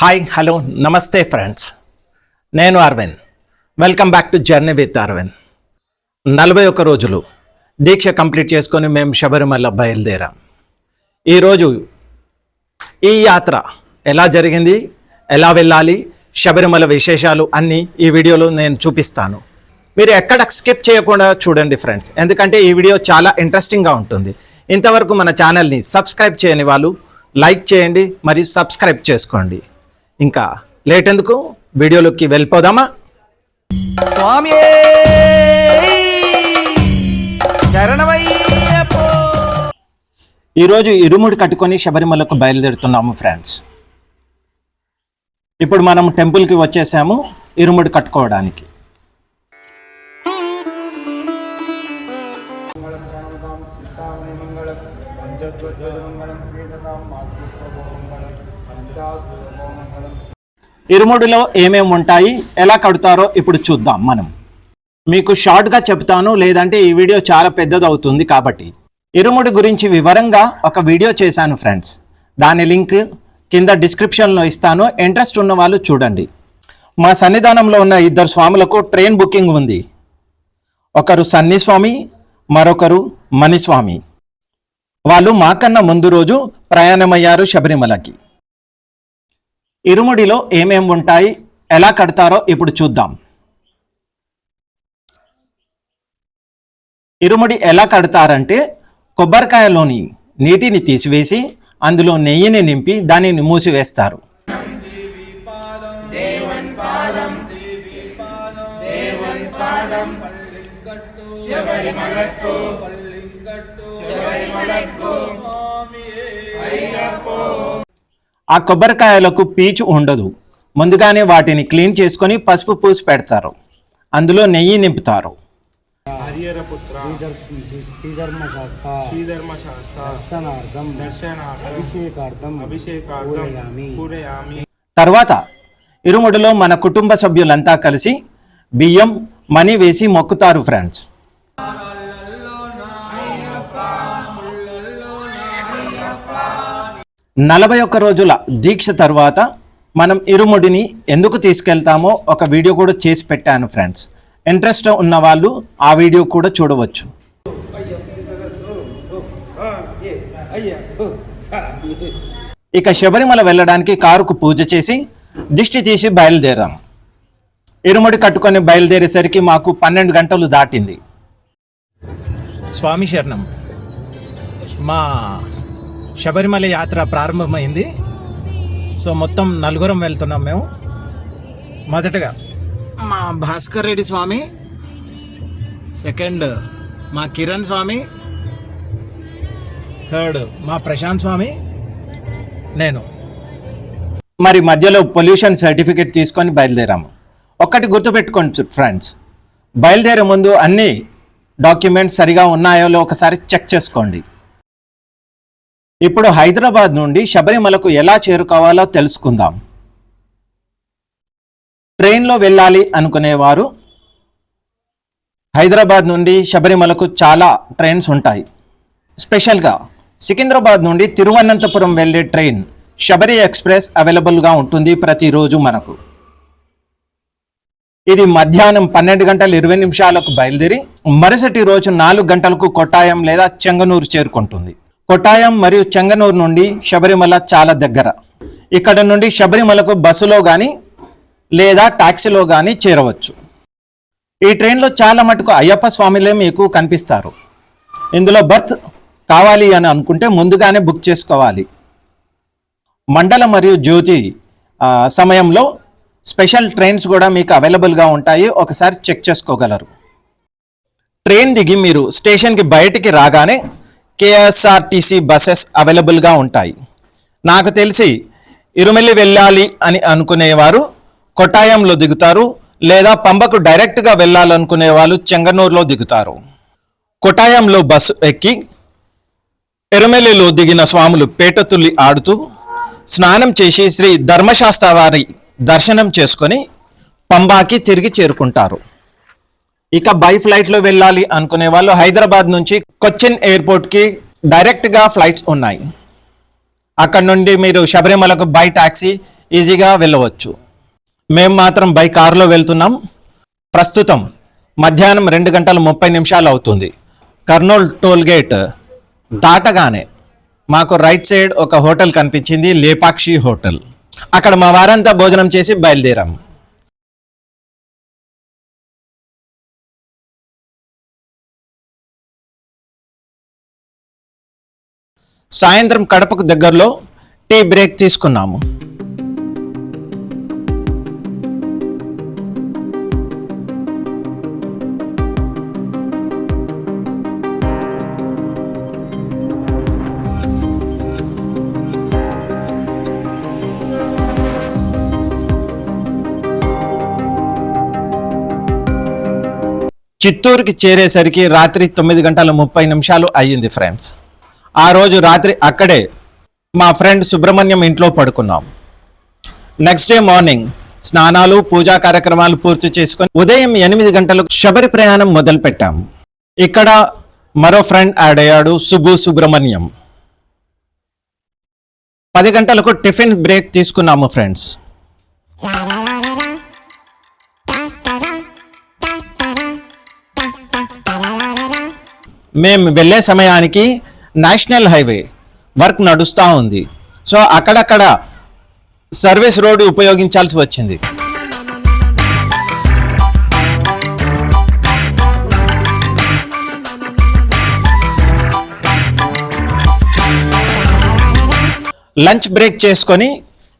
Hi hello నమస్తే friends నేను Arvind welcome back to journey with Arvind నలభై ఒక్క రోజులు దీక్ష కంప్లీట్ చేసుకొని మేము శబరిమల బయలుదేరాం. ఈరోజు ఈ యాత్ర ఎలా జరిగింది? ఎలా వెళ్ళాలి? శబరిమల విశేషాలు అన్నీ ఈ వీడియోలో నేను చూపిస్తాను. మీరు ఎక్కడ స్కిప్ చేయకుండా చూడండి ఫ్రెండ్స్ ఎందుకంటే ఈ వీడియో చాలా ఇంట్రెస్టింగ్గా ఉంటుంది. ఇంతవరకు మన ఛానల్ని సబ్స్క్రైబ్ చేయని వాళ్ళు లైక్ చేయండి మరియు సబ్స్క్రైబ్ చేసుకోండి. ఇంకా లేట్ ఎందుకు? వీడియోలోకి వెళ్ళిపోదామా? స్వామి ఈరోజు ఇరుముడి కట్టుకొని శబరిమలకు బయలుదేరుతున్నాము ఫ్రెండ్స్. ఇప్పుడు మనం టెంపుల్కి వచ్చేసాము ఇరుముడి కట్టుకోవడానికి. ఇరుముడిలో ఏమేమి ఉంటాయి? ఎలా కడతారో ఇప్పుడు చూద్దాం మనం. మీకు షార్ట్గా చెప్తాను లేదంటే ఈ వీడియో చాలా పెద్దది అవుతుంది కాబట్టి. ఇరుముడి గురించి వివరంగా ఒక వీడియో చేశాను ఫ్రెండ్స్. దాని లింక్ కింద డిస్క్రిప్షన్లో ఇస్తాను. ఇంట్రెస్ట్ ఉన్న వాళ్ళు చూడండి. మా సన్నిధానంలో ఉన్న ఇద్దరు స్వాములకు ట్రైన్ బుకింగ్ ఉంది. ఒకరు సన్ని స్వామి మరొకరు మణిస్వామి. వాళ్ళు మాకన్నా ముందు రోజు ప్రయాణమయ్యారు శబరిమలకి. ఇరుముడిలో ఏమేం ఉంటాయి? ఎలా కడతారో ఇప్పుడు చూద్దాం. ఇరుముడి ఎలా కడతారంటే కొబ్బరికాయలోని నీటిని తీసివేసి అందులో నెయ్యిని నింపి దానిని మూసివేస్తారు. ఆ కొబ్బరికాయలకు పీచు ఉండదు. ముందుగానే వాటిని క్లీన్ చేసుకొని పసుపు పూసి పెడతారు. అందులో నెయ్యి నింపుతారు. తర్వాత ఇరుముడిలో మన కుటుంబ సభ్యులంతా కలిసి బియ్యం మనీ వేసి మొక్కుతారు ఫ్రెండ్స్ నలభై ఒక్క రోజుల దీక్ష తర్వాత మనం ఇరుముడిని ఎందుకు తీసుకెళ్తామో ఒక వీడియో కూడా చేసి పెట్టాను ఫ్రెండ్స్. ఇంట్రెస్ట్ ఉన్న వాళ్ళు ఆ వీడియో కూడా చూడవచ్చు. ఇక శబరిమల వెళ్ళడానికి కారుకు పూజ చేసి దిష్టి తీసి బయలుదేరాం. ఇరుముడి కట్టుకొని బయలుదేరేసరికి మాకు పన్నెండు గంటలు దాటింది. స్వామి శరణం. మా శబరిమల యాత్ర ప్రారంభమైంది. సో మొత్తం నలుగురం వెళ్తున్నాం మేము. మొదటగా మా భాస్కర్ రెడ్డి స్వామి సెకండ్ మా కిరణ్ స్వామి థర్డ్ మా ప్రశాంత్ స్వామి నేను. మరి మధ్యలో పొల్యూషన్ సర్టిఫికేట్ తీసుకొని బయలుదేరాము. ఒక్కటి గుర్తుపెట్టుకోండి ఫ్రెండ్స్. బయలుదేరే ముందు అన్ని డాక్యుమెంట్స్ సరిగా ఉన్నాయో లేదో ఒకసారి చెక్ చేసుకోండి. ఇప్పుడు హైదరాబాద్ నుండి శబరిమలకు ఎలా చేరుకోవాలో తెలుసుకుందాం. ట్రైన్లో వెళ్ళాలి అనుకునేవారు. హైదరాబాద్ నుండి శబరిమలకు చాలా ట్రైన్స్ ఉంటాయి. స్పెషల్గా సికింద్రాబాద్ నుండి తిరువనంతపురం వెళ్ళే ట్రైన్ శబరి ఎక్స్ప్రెస్ అవైలబుల్గా ఉంటుంది ప్రతిరోజు మనకు. ఇది మధ్యాహ్నం పన్నెండు గంటల ఇరవై నిమిషాలకు బయలుదేరి మరుసటి రోజు నాలుగు గంటలకు కొట్టాయం లేదా చెంగనూరు చేరుకుంటుంది. కొట్టాయం మరియు చెంగనూరు నుండి శబరిమల చాలా దగ్గర. ఇక్కడ నుండి శబరిమలకు బస్సులో కానీ లేదా టాక్సీలో కానీ చేరవచ్చు. ఈ ట్రైన్లో చాలా మటుకు అయ్యప్ప స్వామిలే మీకు కనిపిస్తారు. ఇందులో బర్త్ కావాలి అని అనుకుంటే ముందుగానే బుక్ చేసుకోవాలి. మండల మరియు జ్యోతి సమయంలో స్పెషల్ ట్రైన్స్ కూడా మీకు అవైలబుల్గా ఉంటాయి. ఒకసారి చెక్ చేసుకోగలరు. ట్రైన్ దిగి మీరు స్టేషన్కి బయటికి రాగానే కేఎస్ఆర్టీసీ బస్సెస్ అవైలబుల్గా ఉంటాయి. నాకు తెలిసి ఇరుమెల్లి వెళ్ళాలి అని అనుకునేవారు కొట్టాయంలో దిగుతారు లేదా పంబకు డైరెక్ట్గా వెళ్ళాలనుకునే వాళ్ళు చెంగనూరులో దిగుతారు. కొట్టాయంలో బస్సు ఎక్కి ఎరుమెల్లిలో దిగిన స్వాములు పేటతుల్లి ఆడుతూ స్నానం చేసి శ్రీ ధర్మశాస్త్ర వారి దర్శనం చేసుకొని పంబాకి తిరిగి చేరుకుంటారు. ఇక బై ఫ్లైట్లో వెళ్ళాలి అనుకునే వాళ్ళు హైదరాబాద్ నుంచి కొచ్చిన్ ఎయిర్పోర్ట్కి డైరెక్ట్గా ఫ్లైట్స్ ఉన్నాయి. అక్కడ నుండి మీరు శబరిమలకు బై టాక్సీ ఈజీగా వెళ్ళవచ్చు. మేము మాత్రం బై కారులో వెళ్తున్నాం. ప్రస్తుతం మధ్యాహ్నం రెండు గంటల ముప్పై నిమిషాలు అవుతుంది. కర్నూల్ టోల్ గేట్ దాటగానే మాకు రైట్ సైడ్ ఒక హోటల్ కనిపించింది లేపాక్షి హోటల్. అక్కడ మా వారంతా భోజనం చేసి బయలుదేరాము సాయంత్రం కడపకు దగ్గరలో టీ బ్రేక్ తీసుకున్నాము. చిత్తూరుకి చేరేసరికి రాత్రి తొమ్మిది గంటల ముప్పై నిమిషాలు అయ్యింది ఫ్రెండ్స్. ఆ రోజు రాత్రి అక్కడే మా ఫ్రెండ్ సుబ్రహ్మణ్యం ఇంట్లో పడుకున్నాం. నెక్స్ట్ డే మార్నింగ్ స్నానాలు పూజా కార్యక్రమాలు పూర్తి చేసుకొని ఉదయం ఎనిమిది గంటలకు శబరి ప్రయాణం మొదలుపెట్టాం. ఇక్కడ మరో ఫ్రెండ్ యాడ్ అయ్యాడు సుబ్బు సుబ్రహ్మణ్యం. పది గంటలకు టిఫిన్ బ్రేక్ తీసుకున్నాము ఫ్రెండ్స్. మేము వెళ్ళే సమయానికి నేషనల్ హైవే వర్క్ నడుస్తూ ఉంది. సో అక్కడక్కడ సర్వీస్ రోడ్డు ఉపయోగించాల్సి వచ్చింది. లంచ్ బ్రేక్ చేసుకొని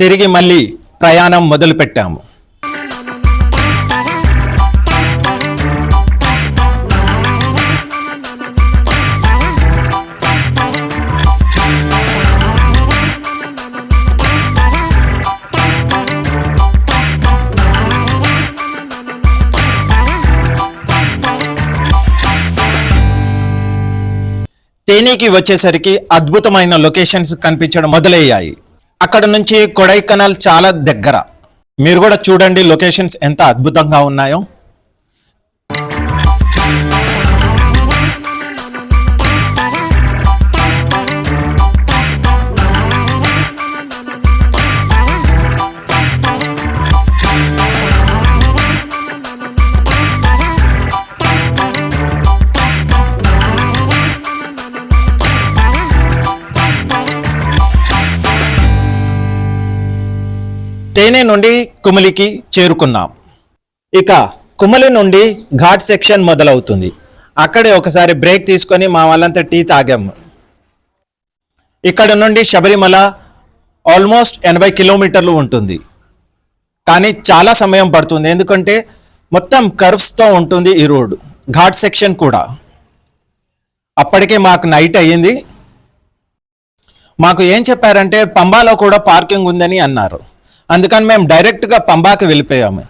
తిరిగి మళ్ళీ ప్రయాణం మొదలుపెట్టాము. పెట్టాము వచ్చేసరికి అద్భుతమైన లొకేషన్స్ కనిపించడం మొదలయ్యాయి. అక్కడ నుంచి కొడైకనాల్ చాలా దగ్గర. మీరు కూడా చూడండి లొకేషన్స్ ఎంత అద్భుతంగా ఉన్నాయో. తేనె నుండి కుమిలికి చేరుకున్నాం. ఇక కుమలి నుండి ఘాట్ సెక్షన్ మొదలవుతుంది. అక్కడే ఒకసారి బ్రేక్ తీసుకొని మా వాళ్ళంతా టీ తాగాము ఇక్కడ నుండి శబరిమల ఆల్మోస్ట్ ఎనభై కిలోమీటర్లు ఉంటుంది. కానీ చాలా సమయం పడుతుంది. ఎందుకంటే మొత్తం కర్వ్స్తో ఉంటుంది ఈ రోడ్ ఘాట్ సెక్షన్ కూడా. అప్పటికే మాకు నైట్ అయ్యింది. మాకు ఏం చెప్పారంటే పంబాలో కూడా పార్కింగ్ ఉందని అన్నారు. అందుకని మేము డైరెక్ట్గా పంబాకి వెళ్ళిపోయాము.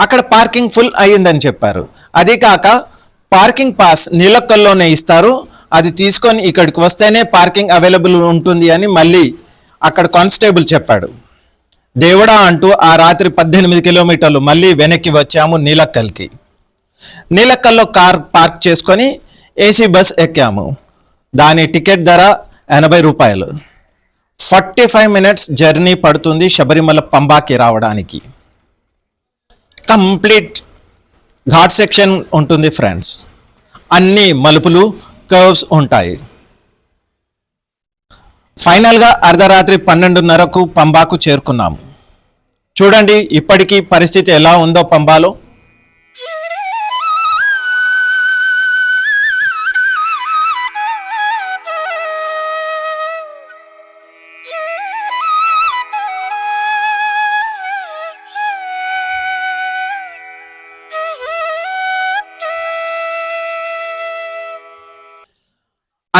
అక్కడ పార్కింగ్ ఫుల్ అయ్యిందని చెప్పారు. అదే కాక పార్కింగ్ పాస్ నీలక్కల్లోనే ఇస్తారు. అది తీసుకొని ఇక్కడికి వస్తేనే పార్కింగ్ అవైలబుల్ ఉంటుంది అని మళ్ళీ అక్కడ కానిస్టేబుల్ చెప్పాడు. దేవుడా అంటూ ఆ రాత్రి పద్దెనిమిది కిలోమీటర్లు మళ్ళీ వెనక్కి వచ్చాము నీలక్కల్కి. నీలక్కల్లో కార్ పార్క్ చేసుకొని ఏసీ బస్ ఎక్కాము. దాని టికెట్ ధర ఎనభై రూపాయలు. ఫార్టీ ఫైవ్ మినిట్స్ జర్నీ పడుతుంది శబరిమల పంబాకి రావడానికి. కంప్లీట్ ఘాట్ సెక్షన్ ఉంటుంది ఫ్రెండ్స్. అన్ని మలుపులు కర్వ్స్ ఉంటాయి. ఫైనల్గా అర్ధరాత్రి పన్నెండున్నరకు పంబాకు చేరుకున్నాము. చూడండి ఇప్పటికీ పరిస్థితి ఎలా ఉందో పంబాలో.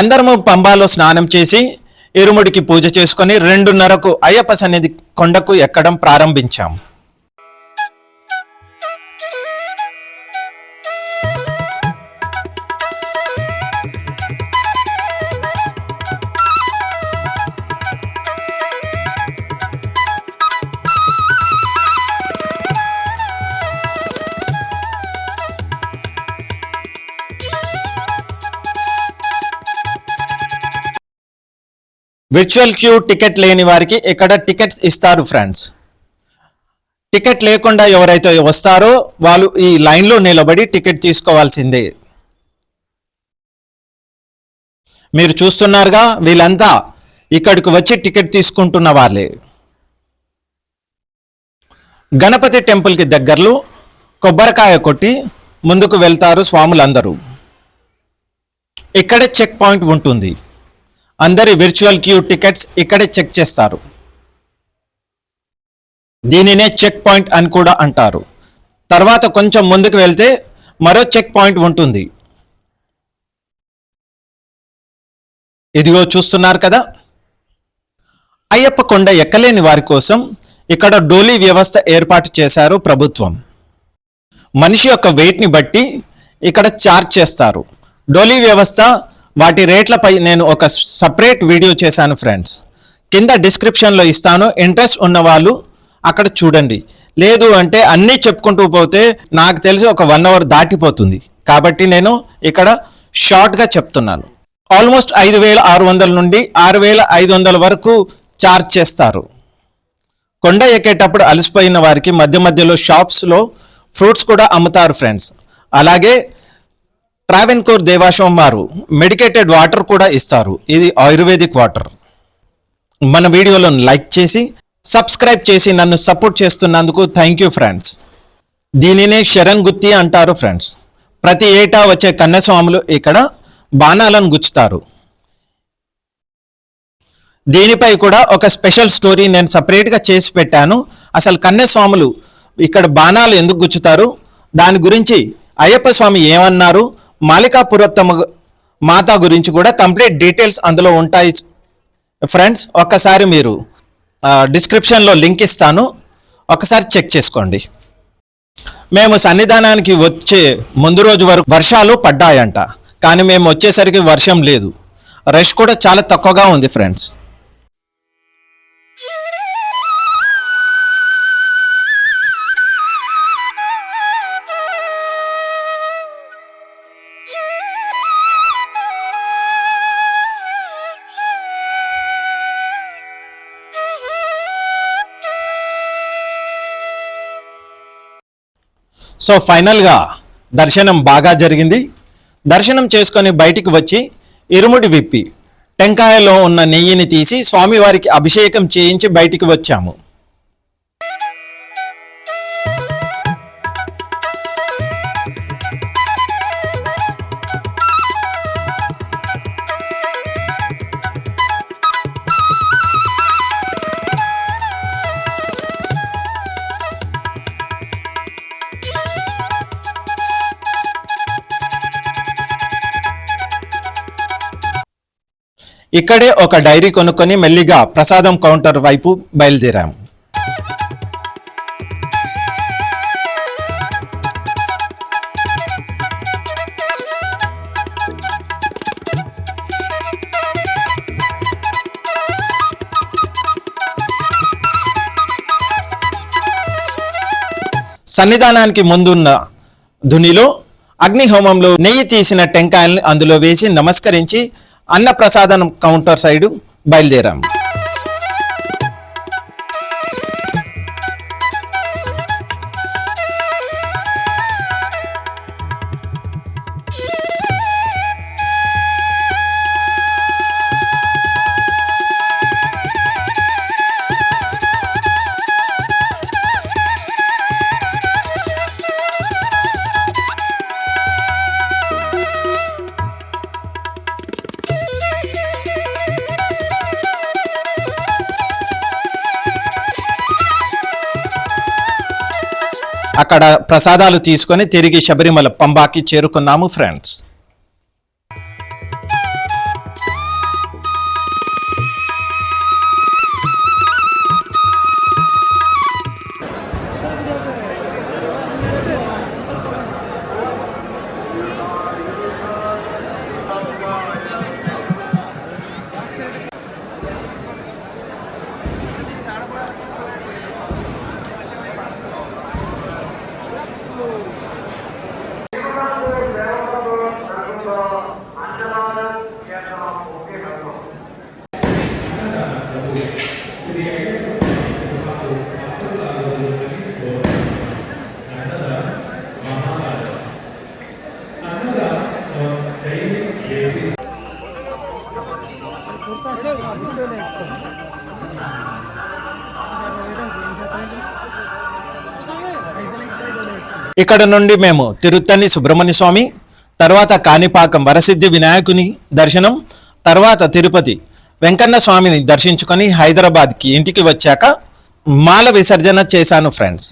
అందరము పంబాలో స్నానం చేసి ఇరుముడికి పూజ చేసుకొని రెండున్నరకు అయ్యప్ప సన్నిధి కొండకు ఎక్కడం ప్రారంభించాం విర్చువల్ క్యూ టికెట్ లేని వారికి ఇక్కడ టికెట్స్ ఇస్తారు ఫ్రెండ్స్ టికెట్ లేకుండా ఎవరైతే వస్తారో వాళ్ళు ఈ లైన్లో నిలబడి టికెట్ తీసుకోవాల్సిందే. మీరు చూస్తున్నారుగా వీళ్ళంతా ఇక్కడికి వచ్చి టికెట్ తీసుకుంటున్న వాళ్ళే. గణపతి టెంపుల్కి దగ్గరలో కొబ్బరికాయ కొట్టి ముందుకు వెళ్తారు స్వాములందరూ. ఇక్కడే చెక్ పాయింట్ ఉంటుంది. అందరి విర్చువల్ క్యూ టికెట్స్ ఇక్కడే చెక్ చేస్తారు. దీనినే చెక్ పాయింట్ అని కూడా అంటారు. తర్వాత కొంచెం ముందుకు వెళ్తే మరో చెక్ పాయింట్ ఉంటుంది. ఇదిగో చూస్తున్నారు కదా. అయ్యప్ప కొండ ఎక్కలేని వారి కోసం ఇక్కడ డోలీ వ్యవస్థ ఏర్పాటు చేశారు ప్రభుత్వం. మనిషి యొక్క వెయిట్ని బట్టి ఇక్కడ చార్జ్ చేస్తారు. డోలీ వ్యవస్థ వాటి రేట్లపై నేను ఒక సపరేట్ వీడియో చేశాను ఫ్రెండ్స్ కింద డిస్క్రిప్షన్లో ఇస్తాను. ఇంట్రెస్ట్ ఉన్నవాళ్ళు అక్కడ చూడండి. లేదు అంటే అన్నీ చెప్పుకుంటూ పోతే నాకు తెలిసి ఒక వన్ అవర్ దాటిపోతుంది. కాబట్టి నేను ఇక్కడ షార్ట్గా చెప్తున్నాను. ఆల్మోస్ట్ ఐదు వేల ఆరు వందల నుండి ఆరు వేల ఐదు వందల వరకు చార్జ్ చేస్తారు. కొండ ఎక్కేటప్పుడు అలసిపోయిన వారికి మధ్య మధ్యలో షాప్స్లో ఫ్రూట్స్ కూడా అమ్ముతారు ఫ్రెండ్స్ అలాగే ట్రావెన్కోర్ దేవాశ్వం వారు మెడికేటెడ్ వాటర్ కూడా ఇస్తారు. ఇది ఆయుర్వేదిక్ వాటర్. మన వీడియోలను లైక్ చేసి సబ్స్క్రైబ్ చేసి నన్ను సపోర్ట్ చేస్తున్నందుకు థ్యాంక్ యూ ఫ్రెండ్స్. దీనినే శరణ్ గుత్తి అంటారు ఫ్రెండ్స్. ప్రతి ఏటా వచ్చే కన్యస్వాములు ఇక్కడ బాణాలను గుచ్చుతారు. దీనిపై కూడా ఒక స్పెషల్ స్టోరీ నేను సపరేట్గా చేసి పెట్టాను. అసలు కన్యస్వాములు ఇక్కడ బాణాలు ఎందుకు గుచ్చుతారు? దాని గురించి అయ్యప్ప స్వామి ఏమన్నారు? మాలికాపురోత్తమ మాత గురించి కూడా కంప్లీట్ డీటెయిల్స్ అందులో ఉంటాయి. ఫ్రెండ్స్ ఒక్కసారి మీరు డిస్క్రిప్షన్లో లింక్ ఇస్తాను. ఒకసారి చెక్ చేసుకోండి. మేము సన్నిధానానికి వచ్చే ముందు రోజు వరకు వర్షాలు పడ్డాయంట. కానీ మేము వచ్చేసరికి వర్షం లేదు. రష్ కూడా చాలా తక్కువగా ఉంది ఫ్రెండ్స్. సో ఫైనల్గా దర్శనం బాగా జరిగింది. దర్శనం చేసుకొని బయటికి వచ్చి ఇరుముడి విప్పి టెంకాయలో ఉన్న నెయ్యిని తీసి స్వామివారికి అభిషేకం చేయించి బయటికి వచ్చాము. ఇక్కడే ఒక డైరీ కొనుక్కొని మెల్లిగా ప్రసాదం కౌంటర్ వైపు బయలుదేరాము. సన్నిధానానికి ముందున్న ధునిలో అగ్నిహోమంలో నెయ్యి తీసిన టెంకాయల్ని అందులో వేసి నమస్కరించి అన్న ప్రసాదం కౌంటర్ సైడు బయలుదేరాము. అక్కడ ప్రసాదాలు తీసుకొని తిరిగి శబరిమల పంబాకి చేరుకున్నాము ఫ్రెండ్స్ ఇక్కడ నుండి మేము తిరుత్తని సుబ్రహ్మణ్య స్వామి తర్వాత కాణిపాకం వరసిద్ధి వినాయకుని దర్శనం తర్వాత తిరుపతి వెంకన్న స్వామిని దర్శించుకొని హైదరాబాద్కి ఇంటికి వచ్చాక మాల విసర్జన చేశాను ఫ్రెండ్స్.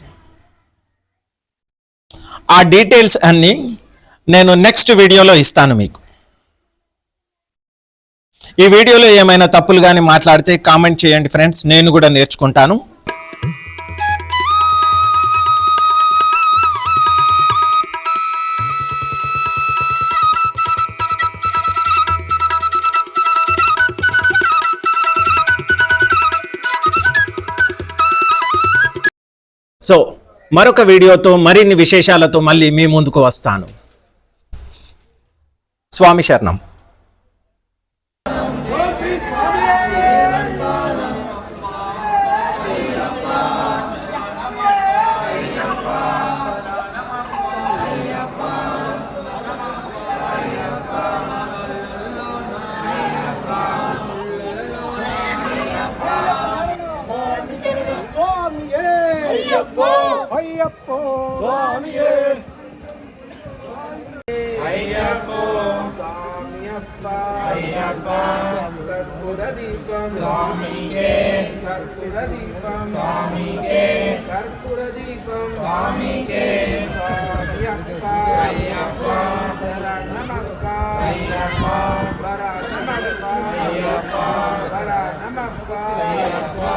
ఆ డీటెయిల్స్ అన్నీ నేను నెక్స్ట్ వీడియోలో ఇస్తాను మీకు. ఈ వీడియోలో ఏమైనా తప్పులు కానీ మాట్లాడితే కామెంట్ చేయండి ఫ్రెండ్స్. నేను కూడా నేర్చుకుంటాను. సో మరొక వీడియోతో మరిన్ని విశేషాలతో మళ్ళీ మీ ముందుకు వస్తాను. స్వామి శరణం. ஐயப்போ சுவாமியே ஐயப்போ சாமியப்பா ஐயப்பா கற்பூர தீபம் சுவாமியே கற்பூர தீபம் சுவாமியே கற்பூர தீபம் சுவாமியே சாமியப்பா ஐயப்பா சரணமப்பா ஐயப்பா வரணமப்பா ஐயப்பா வரணமப்பா ஐயப்பா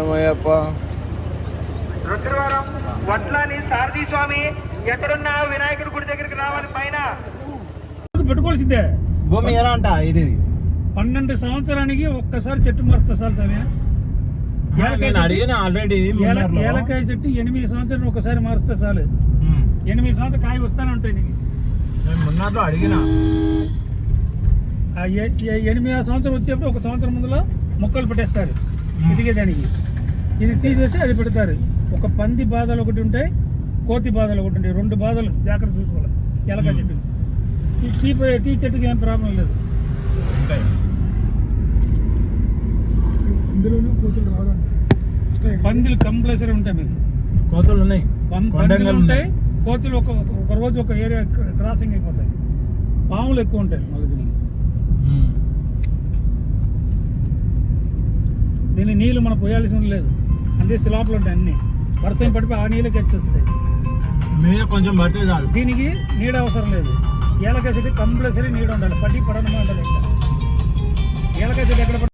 శరణమయ్యప్ప రుద్రవరం వడ్లాని సారథి స్వామి ఎక్కడున్నా వినాయకుడి గుడి దగ్గరికి రావాలి పైన. పెట్టుకోవాల్సిందే. భూమి ఎలా అంట ఇది? పన్నెండు సంవత్సరానికి ఒక్కసారి చెట్టు మారుస్తా సార్ సమయ ఆల్రెడీ ఏలకాయ చెట్టు ఎనిమిది సంవత్సరాలు ఒకసారి మారుస్తా చాలు ఎనిమిది సంవత్సరాలు కాయ వస్తానే ఉంటాయి నీకు. మొన్నట్లో అడిగిన. ఎనిమిదో సంవత్సరం వచ్చేప్పుడు ఒక సంవత్సరం ముందులో మొక్కలు పెట్టేస్తారు. ఎదిగేదానికి ఇది తీసేసి అది పెడతారు. ఒక పంది బాధలు ఒకటి ఉంటాయి కోతి బాధలు ఒకటి ఉంటాయి. రెండు బాధలు జాగ్రత్త చూసుకోవాలి. ఎలక చెట్టు ఈ టీ టీ చెట్టుకి ఏం ప్రాబ్లం లేదు. ఇందులోనూ కోతులు రావడం. పందిలు కంపల్సరీ ఉంటాయి మీకు. కోతలు ఉన్నాయి. పందిలు ఉంటాయి. కోతులు ఒక ఒక రోజు ఒక ఏరియా క్ర- క్రాసింగ్ అయిపోతాయి. పాములు ఎక్కువ ఉంటాయి మళ్ళీ దీనికి. దీని నీళ్ళు మనం పోయాల్సిన లేదు. అంతే శిలాపులు ఉంటాయి అన్ని. వర్షం పడిపోయి ఆ నీళ్ళకి వచ్చేస్తాయి. మీద కొంచెం పడితే చాలు. దీనికి నీడ అవసరం లేదు. ఏలకాయ చెట్టు కంపల్సరీ నీడ ఉండాలి. పడి పడనమే ఉండాలి ఏలకాయ చెట్టు ఎక్కడ